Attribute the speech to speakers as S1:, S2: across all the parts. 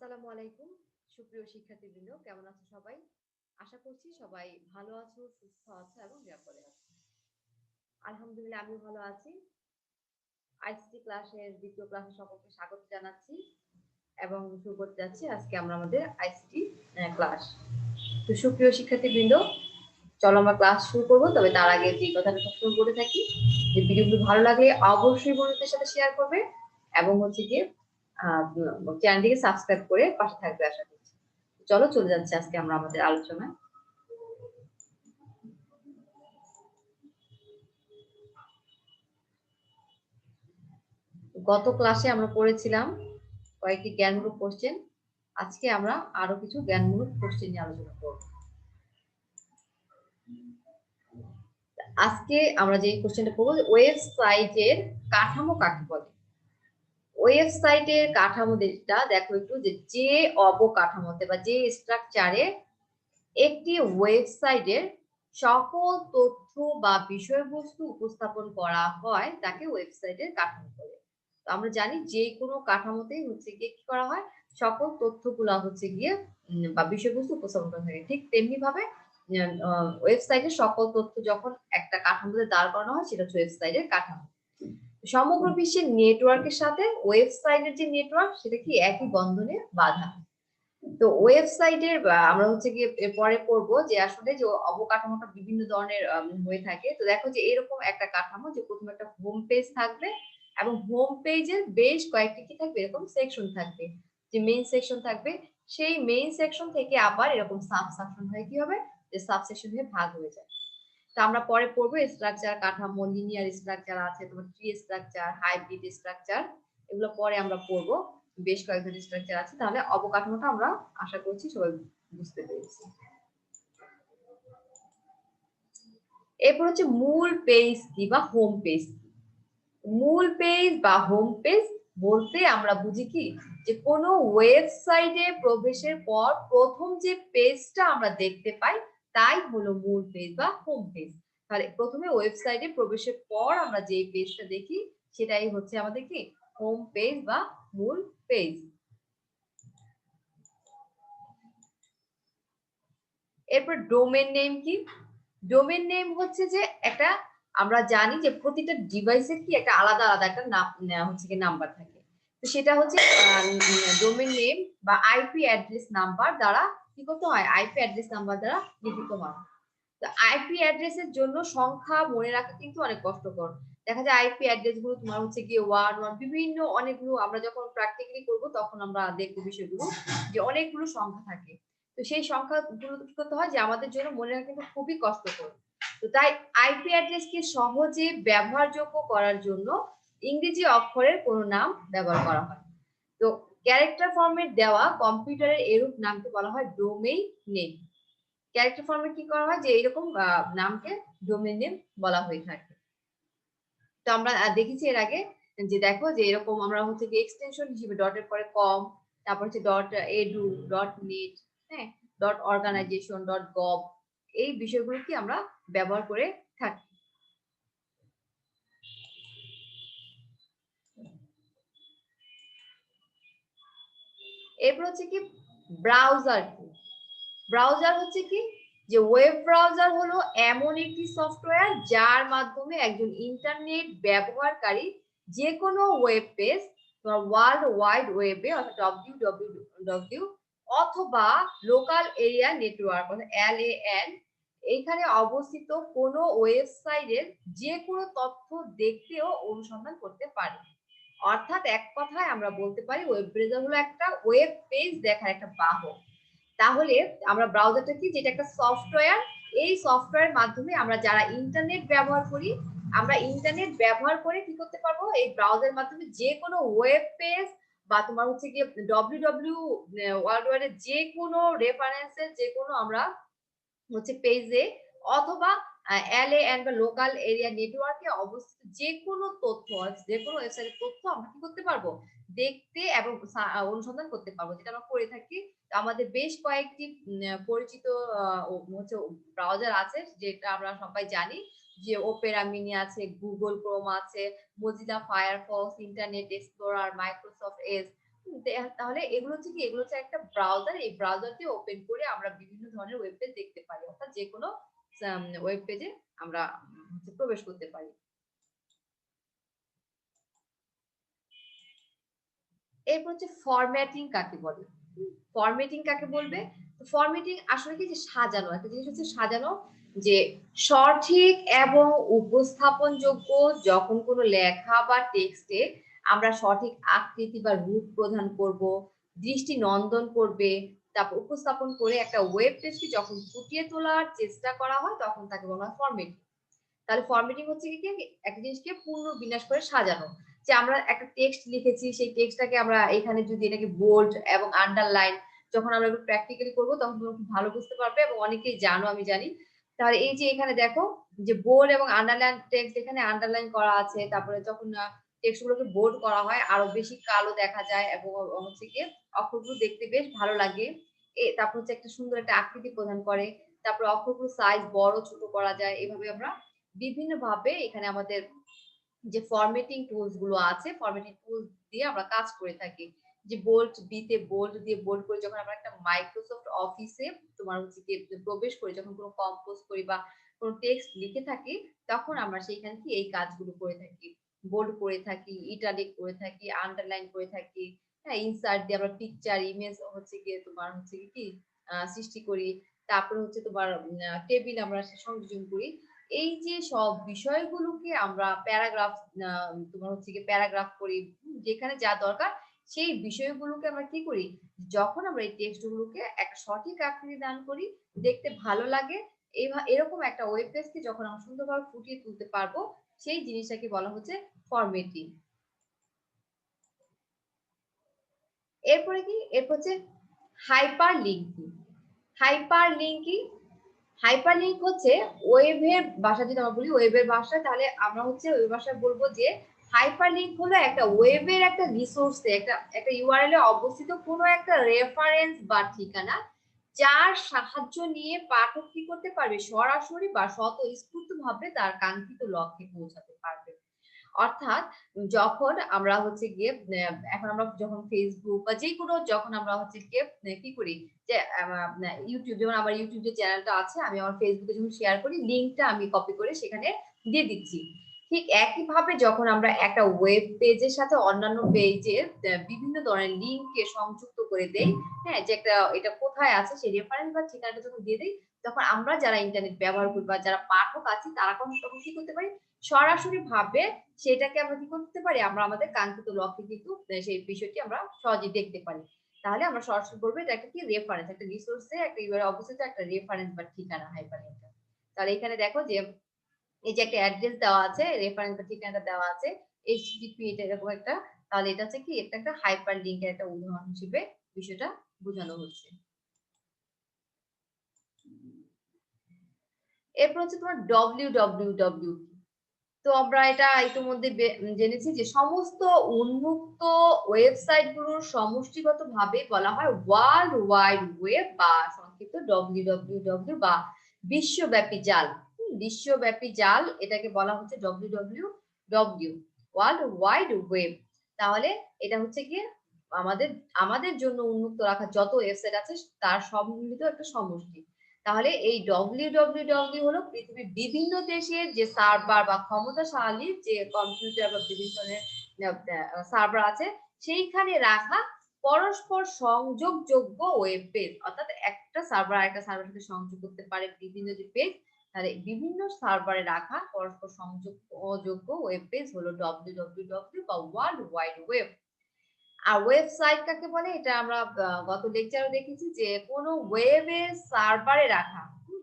S1: আসসালামু আলাইকুম। সুপ্রিয় শিক্ষার্থীবৃন্দ, কেমন আছো সবাই? আশা করছি সবাই ভালো আছো, সুস্থ আছো এবং নিরাপদে আছো। আলহামদুলিল্লাহ আমি ভালো আছি। আইসিটি ক্লাসের দ্বিতীয় ক্লাসে সকলকে স্বাগত জানাচ্ছি এবং শুরু করতে যাচ্ছি আজকে আমরা আমাদের আইসিটি ক্লাস। তো সুপ্রিয় শিক্ষার্থীবৃন্দ, চলো আমরা ক্লাস শুরু করব, তবে তার আগে যে কথাটা সবসময় বলে থাকি যে ভিডিওগুলো ভালো লাগলে অবশ্যই বন্ধুদের সাথে শেয়ার করবে এবং হচ্ছে গিয়ে চ্যানেলটিকে সাবস্ক্রাইব করে পাশে থাকবে আশা করছি। চলো, চলে যাচ্ছে আজকে আমরা আমাদের আলোচনায়। গত ক্লাসে আমরা পড়েছিলাম কয়েকটি জ্ঞানমূলক কোশ্চেন আজকে আমরা আরও কিছু জ্ঞানমূলক কোশ্চেন নিয়ে আলোচনা করব। আজকে আমরা যে কোশ্চেনটা করব ওয়েবসাইটের কাঠামো কাকে বলে? ওয়েবসাইটের কাঠামো যেটা, দেখো একটু যে যে অবকাঠামোতে বা যে স্ট্রাকচারে একটি ওয়েবসাইটের সকল তথ্য বা বিষয়বস্তু উপস্থাপন করা হয়, তাকে ওয়েবসাইটের কাঠামো বলে। তো আমরা জানি যে কোনো কাঠামোতেই হচ্ছে গিয়ে কি করা হয়, সকল তথ্যগুলো হচ্ছে গিয়ে বা বিষয়বস্তু উপস্থাপন করা থাকে। ঠিক তেমনি ভাবে ওয়েবসাইটের সকল তথ্য যখন একটা কাঠামোতে দাঁড় করানো হয়, সেটা হচ্ছে ওয়েবসাইটের কাঠামো। সমগ্র বিশ্বের নেটওয়ার্কের সাথে ওয়েবসাইটের যে নেটওয়ার্ক সেটা কি একই বন্ধনে বাধা? তো ওয়েবসাইটের আমরা হচ্ছে গিয়ে পরে পড়ব যে আসলে যে অবকাঠামোটা বিভিন্ন ধরনের হয়ে থাকে। তো দেখো যে এরকম একটা কাঠামো যে প্রথমে একটা হোম পেজ থাকবে এবং হোম পেজের বেশ কয়েকটি কি থাকবে? এরকম সেকশন থাকবে। যে মেইন সেকশন থাকবে, সেই মেইন সেকশন থেকে আবার এরকম সাব সেকশন হয়ে কি হবে? যে সাব সেকশন হয়ে ভাগ হয়ে যায়। তো আমরা পরে পড়ব স্ট্রাকচার কাঠামো লিনিয়ার স্ট্রাকচার আছে, তোমার ট্রি স্ট্রাকচার হাইব্রিড স্ট্রাকচার এগুলো পরে আমরা পড়ব। বেশ কয়েক ধরনের স্ট্রাকচার আছে, তাহলে অবকাঠামোটা আমরা আশা করছি সবাই বুঝতে পেরেছি। এরপর হচ্ছে মূল পেজ কি বা হোম পেজ কি? মূল পেজ বা হোম পেজ বলতে আমরা বুঝি কি? যে কোনো ওয়েবসাইটে প্রবেশের পর প্রথম যে পেজটা আমরা দেখতে পাই তাই হলো মূল পেজ বা হোম পেজ তাহলে প্রথমে ওয়েবসাইটে প্রবেশের পর আমরা যে পেজটা দেখি, সেটাই হচ্ছে আমাদের কি? হোম পেজ বা মূল পেজ এরপর ডোমেন নেম কি? ডোমেন নেম হচ্ছে যে একটা, আমরা জানি যে প্রতিটা ডিভাইসের কি একটা আলাদা আলাদা একটা নাম হচ্ছে কি নাম্বার থাকে। তো সেটা হচ্ছে ডোমেন নেম বা আইপি অ্যাড্রেস নাম্বার দ্বারা কি করতে হয়? আইপি অ্যাড্রেস নাম্বার দ্বারা লিখিত হয়। তো আইপি অ্যাড্রেসের জন্য সংখ্যা মনে রাখা কিন্তু অনেক কষ্টকর। দেখা যায় আইপি অ্যাড্রেসগুলো তোমার হচ্ছে গিয়ে ওয়ান ওয়ান বিভিন্ন অনেকগুলো আমরা যখন প্র্যাকটিক্যালি করব তখন আমরা দেখব বিষয়গুলো যে অনেকগুলো সংখ্যা থাকে। তো সেই সংখ্যাগুলো কি করতে হয় যে আমাদের জন্য মনে রাখা কিন্তু খুবই কষ্টকর। তো তাই আইপি অ্যাড্রেসকে সহজে ব্যবহারযোগ্য করার জন্য ইংরেজি অক্ষরের কোনো নাম ব্যবহার করা হয়। তো ক্যারেক্টার ফর্মেট দেওয়া কম্পিউটারের এরূপ নামকে বলা হয় ডোমেইন নেম ক্যারেক্টার ফর্মেট কি করা হয়? যে এরকম নামকে ডোমেইন নেম বলা হয়ে থাকে। তো আমরা দেখেছি এর আগে যে দেখো যে এরকম আমরা হচ্ছে কি এক্সটেনশন হিসেবে ডটের পরে কম তারপর হচ্ছে ডট এডু ডট নেট হ্যাঁ? ডট অর্গানাইজেশন ডট গভ এই বিষয়গুলো কি আমরা ব্যবহার করে থাকি এরপর হচ্ছে কি ব্রাউজার কি ব্রাউজার হচ্ছে কি যে ওয়েব ব্রাউজার হলো এমন একটি সফটওয়্যার যার মাধ্যমে একজন ইন্টারনেট ব্যবহারকারী যে কোনো ওয়েব পেজ ওয়ার্ল্ড ওয়াইড ওয়েবে অর্থাৎ ডব্লিউ ডব্লিউ ডব্লিউ অথবা লোকাল এরিয়া নেটওয়ার্ক অর্থাৎ এল এ এন এইখানে অবস্থিত কোনো ওয়েবসাইটের যে কোনো তথ্য দেখতেও অনুসন্ধান করতে পারে। অর্থাৎ এক কথায় আমরা বলতে পারি ওয়েব ব্রাউজার হলো একটা ওয়েব পেজ দেখার একটা বাহক। তাহলে আমরা ব্রাউজারটা কি? যেটা একটা সফটওয়্যার এই সফটওয়্যার মাধ্যমে আমরা যারা ইন্টারনেট ব্যবহার করি, আমরা ইন্টারনেট ব্যবহার করে কি করতে পারব? এই ব্রাউজারের মাধ্যমে যে কোনো ওয়েব পেজ বা তোমার হচ্ছে গিয়ে ডব্লিউ ডব্লিউ ওয়ার্ল্ড ওয়াইডের যে কোনো রেফারেন্সের যে কোনো আমরা হচ্ছে পেজে অথবা এল এ বা লোকাল এরিয়া নেটওয়ার্কে অবস্থিত যে কোনো তথ্য যে কোনো ওয়েবসাইটের তথ্য আমরা কি করতে পারব? দেখতে এবং অনুসন্ধান করতে পারব। যেটা আমরা করে থাকি, আমাদের বেশ কয়েকটি পরিচিত হচ্ছে ব্রাউজার আছে, যেটা আমরা সবাই জানি। যে ওপেরা মিনি আছে গুগল ক্রোম আছে Mozilla Firefox Internet Explorer Microsoft S তাহলে এগুলো হচ্ছে কি? এগুলো হচ্ছে একটা ব্রাউজার এই ব্রাউজার দিয়ে ওপেন করে আমরা বিভিন্ন ধরনের ওয়েব পেজ দেখতে পারি। অর্থাৎ যে কোনো ওয়েব পেজে আমরা প্রবেশ করতে পারি। এরপর হচ্ছে ফরম্যাটিং কাকে বলে? ফরম্যাটিং কাকে বলবে? ফরম্যাটিং আসলে কি? যে সাজানো, একটা জিনিস হচ্ছে সাজানো যে সঠিক এবং উপস্থাপনযোগ্য যখন কোনো লেখা বা টেক্সটে আমরা সঠিক আকৃতি বা রূপ প্রদান করব, দৃষ্টি নন্দন করবে, তারপর উপস্থাপন করে একটা ওয়েব পেজকে যখন ফুটিয়ে তোলার চেষ্টা করা হয়, তখন তাকে বলা হয় ফরম্যাটিং তাহলে ফরম্যাটিং হচ্ছে কি? একটা জিনিসকে পূর্ণ বিন্যাস করে সাজানো। যে আমরা একটা টেক্সট লিখেছি, সেই টেক্সটটাকে আমরা এখানে যদি এটাকে বোল্ড এবং আন্ডারলাইন যখন আমরা একটু প্র্যাকটিক্যালি করব, তখন তোমরা খুব ভালো বুঝতে পারবে এবং অনেকেই জানো, আমি জানি। তাহলে এই যে এখানে দেখো যে বোল্ড এবং আন্ডারলাইন টেক্সট এখানে আন্ডারলাইন করা আছে, তারপরে যখন টেক্সট গুলোকে বোল্ড করা হয়, আরও বেশি কালো দেখা যায় এবং হচ্ছে গিয়ে অক্ষরগুলো দেখতে বেশ ভালো লাগে। তারপর হচ্ছে একটা সুন্দর একটা আকৃতি প্রদান করে। তারপর অক্ষরগুলো সাইজ বড়, ছোট করা যায়। এভাবে আমরা বিভিন্ন ভাবে এখানে আমাদের যে ফরম্যাটিং টুলসগুলো আছে ফরম্যাটিং টুলস দিয়ে আমরা কাজ করে থাকি। যে বোল্ট বিতে বোল্ড দিয়ে বোল্ড করে যখন আমরা একটা মাইক্রোসফট অফিসে তোমার হচ্ছে কি প্রবেশ করি, যখন কোনো কম্পোজ করি বা কোনো টেক্সট লিখে থাকি, তখন আমরা সেইখানে কি এই কাজগুলো করে থাকি। বোল্ড করে থাকি ইটালিক করে থাকি আন্ডারলাইন করে থাকি হ্যাঁ ইনসার্ট দিয়ে আমরা পিকচার ইমেজ হচ্ছে গিয়ে তোমার হচ্ছে কি সৃষ্টি করি। তারপরে হচ্ছে তোমার টেবিল আমরা সংযোজন করি। এই যে সব বিষয়গুলোকে আমরা প্যারাগ্রাফ তোমার হচ্ছে কি প্যারাগ্রাফ করি যেখানে যা দরকার, সেই বিষয়গুলোকে আমরা কি করি? যখন আমরা এই টেক্সট গুলোকে একটা সঠিক আকৃতি দান করি, দেখতে ভালো লাগে এরকম একটা ওয়েব পেজকে যখন আমরা সুন্দরভাবে ফুটিয়ে তুলতে পারব, সেই জিনিসটাকে বলা হচ্ছে ফরম্যাটিং এরপরে কি? এরপর হচ্ছে hyper linking hyper linking hyper link হচ্ছে ওয়েবের ভাষা যদি আমরা বলি ওয়েবের ভাষা, তাহলে আমরা হচ্ছে ওই ভাষায় বলব যে হাইপার লিঙ্ক হলো একটা ওয়েবের একটা রিসোর্সে একটা একটা ইউআরএল এ অবস্থিত কোনো একটা রেফারেন্স বা ঠিকানা যার সাহায্য নিয়ে পাঠক কি করতে পারবে? সরাসরি বা স্বতঃস্ফূর্ত ভাবে তার কাঙ্ক্ষিত লক্ষ্যে পৌঁছাতে পারবে। অর্থাৎ যখন আমরা হচ্ছে গিয়ে এখন আমরা যখন ফেসবুক বা যে কোনো যখন আমরা হচ্ছে গিয়ে কি করি? যে ইউটিউব যেমন আমার ইউটিউব যে চ্যানেলটা আছে, আমি আমার ফেসবুকে যখন শেয়ার করি, লিঙ্কটা আমি কপি করে সেখানে দিয়ে দিচ্ছি। ঠিক একইভাবে যখন আমরা একটা ওয়েব পেজের সাথে অন্যান্য পেজের বিভিন্ন ধরনের লিঙ্ককে সংযুক্ত করে দেই হ্যাঁ যে একটা, এটা কোথায় আছে সেই রেফারেন্স বা ঠিকানাটা যখন দিয়ে দেই, তখন আমরা যারা ইন্টারনেট ব্যবহার করি বা যারা পাঠক আছি, তারা তখন কি করতে পারি? সরাসরি ভাবে সেটাকে আমরা কি করতে পারি? আমরা আমাদের কাঙ্ক্ষিত লক্ষ্যে কিন্তু সেই বিষয়টি আমরা সহজে দেখতে পারি। তাহলে আমরা সরাসরি বলব, এটা একটা কি? রেফারেন্স একটা রিসোর্সে একটা ইউআর অবস্থিত একটা রেফারেন্স বা ঠিকানা হাইপারলিংকটা তাহলে এখানে দেখো যে, এই যে একটা অ্যাড্রেস দেওয়া আছে রেফারেন্স বা ঠিকানাটা দেওয়া আছে এইচটিটিপি এটা এরকম একটা, তাহলে এটা হচ্ছে কি? এটা একটা হাইপার লিংকের একটা উদাহরণ হিসেবে বিষয়টা বোঝানো হচ্ছে। এরপর হচ্ছে তোমার ডব্লিউ ডব্লিউ ডব্লিউ তো আমরা এটা ইতিমধ্যে জেনেছি যে সমস্ত উন্মুক্ত ওয়েবসাইটগুলোর সমষ্টিগত ভাবে বলা হয় ওয়ার্ল্ড ওয়াইড ওয়েব বা সংক্ষিপ্ত ডব্লিউ ডব্লিউ ডব্লিউ বা বিশ্বব্যাপী জাল। বিশ্বব্যাপী জাল এটাকে বলা হচ্ছে W W world wide web. তাহলে এটা হচ্ছে কি আমাদের আমাদের জন্য উন্মুক্ত রাখা যত ওয়েবসাইট আছে তার সম্মিলিত একটা সমষ্টি। তাহলে এই ডব্লিউ ডব্লিউ ডব্লিউ হলো পৃথিবীর বিভিন্ন দেশের যে সার্ভার বা ক্ষমতাশালী যে কম্পিউটার বা বিভিন্ন সার্ভার আছে, সেইখানে রাখা পরস্পর সংযোগযোগ্য ওয়েব পেজ অর্থাৎ একটা সার্ভার একটা সার্ভার সাথে সংযোগ করতে পারে বিভিন্ন যে পেজ তাহলে বিভিন্ন সার্ভারে রাখা পরস্পর সংযোগ, অযোগ্য ওয়েব পেজ হলো ডব্লিউ ডব্লিউ ডব্লিউ বা ওয়ার্ল্ড ওয়াইড ওয়েব আর ওয়েবসাইট কাকে বলে? এটা আমরা গত লেকচারে দেখেছি যে কোনো ওয়েবের সার্ভারে রাখা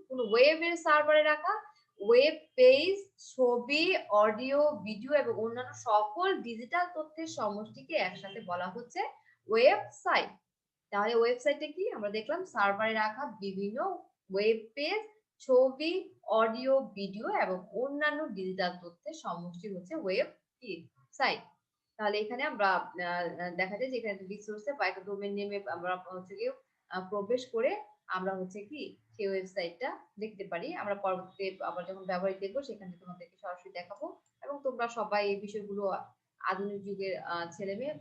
S1: কোনো ওয়েবের সার্ভারে রাখা ওয়েব পেজ ছবি অডিও ভিডিও এবং অন্যান্য সকল ডিজিটাল তথ্যের সমষ্টিকে একসাথে বলা হচ্ছে ওয়েবসাইট তাহলে ওয়েবসাইটে কি? আমরা দেখলাম সার্ভারে রাখা বিভিন্ন ওয়েব পেজ ছবি অডিও ভিডিও এবং অন্যান্য ডিজিটাল তথ্যের সমষ্টি হচ্ছে ওয়েব সাইট তাহলে এখানে আমরা দেখা যায় যে এখানে রিসোর্সে বা একটা ডোমেন নেমে আমরা হচ্ছে কি প্রবেশ করে আমরা হচ্ছে কি সেই ওয়েবসাইটটা দেখতে পারি। আমরা পরবর্তীতে আবার যখন ব্যবহারিক দেখব, সেখানে তোমাদেরকে সরাসরি দেখাবো। এবং তোমরা সবাই এই বিষয়গুলো আধুনিক যুগের ছেলে মেয়ে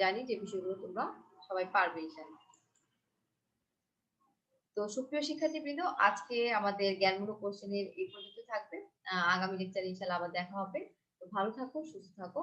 S1: জানি যে বিষয়গুলো তোমরা সবাই পারবে ইনশাআল্লাহ তো সুপ্রিয় শিক্ষার্থীবৃন্দ, আজকে আমাদের জ্ঞানমূলক কোশ্চেনের এই পর্যন্ত থাকবে। আগামী লেকচারে ইনশাআল্লাহ আবার দেখা হবে। তো ভালো থাকো, সুস্থ থাকো।